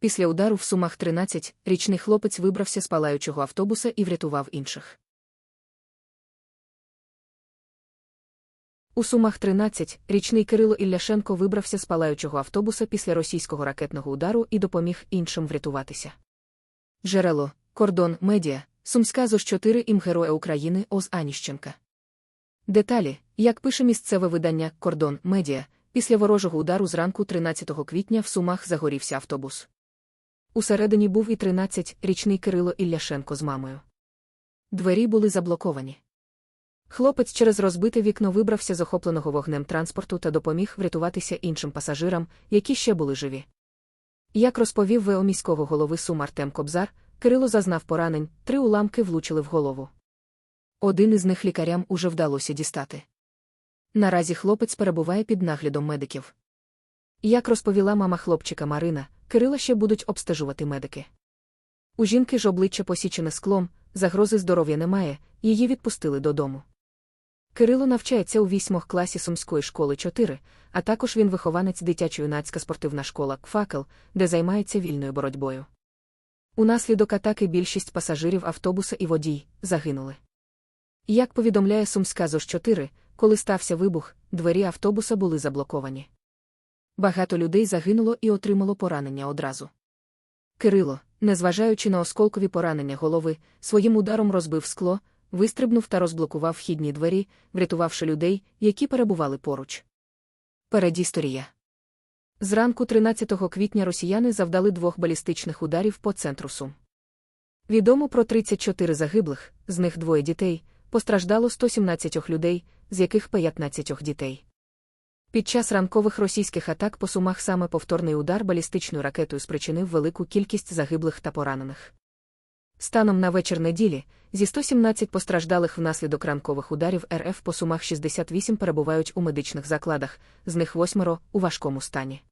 Після удару в Сумах 13 річний хлопець вибрався з палаючого автобуса і врятував інших. У Сумах 13 річний Кирило Ілляшенко вибрався з палаючого автобуса після російського ракетного удару і допоміг іншим врятуватися. Джерело, кордон, медіа, Сумська зож 4 ім Героя України Оз Аніщенка. Деталі, як пише місцеве видання Кордон Медіа, після ворожого удару зранку 13 квітня в Сумах загорівся автобус. Усередині був і 13-річний Кирило Ілляшенко з мамою. Двері були заблоковані. Хлопець через розбите вікно вибрався з охопленого вогнем транспорту та допоміг врятуватися іншим пасажирам, які ще були живі. Як розповів ВО міського голови Сум Артем Кобзар, Кирило зазнав поранень, три уламки влучили в голову. Один із них лікарям уже вдалося дістати. Наразі хлопець перебуває під наглядом медиків. Як розповіла мама хлопчика Марина, Кирила ще будуть обстежувати медики. У жінки ж обличчя посічене склом, загрози здоров'я немає, її відпустили додому. Кирило навчається у вісьмох класі Сумської школи 4, а також він вихованець дитячо-юнацька спортивна школа «Кфакел», де займається вільною боротьбою. Унаслідок атаки більшість пасажирів автобуса і водій загинули. Як повідомляє Сумська зож 4, коли стався вибух, двері автобуса були заблоковані. Багато людей загинуло і отримало поранення одразу. Кирило, незважаючи на осколкові поранення голови, своїм ударом розбив скло, вистрибнув та розблокував вхідні двері, врятувавши людей, які перебували поруч. Передісторія. Зранку 13 квітня росіяни завдали двох балістичних ударів по центру Сум. Відомо про 34 загиблих, з них двоє дітей, постраждало 117 людей, з яких 15 дітей. Під час ранкових російських атак по сумах саме повторний удар балістичною ракетою спричинив велику кількість загиблих та поранених. Станом на вечір неділі, зі 117 постраждалих внаслідок ранкових ударів РФ по сумах 68 перебувають у медичних закладах, з них восьмеро у важкому стані.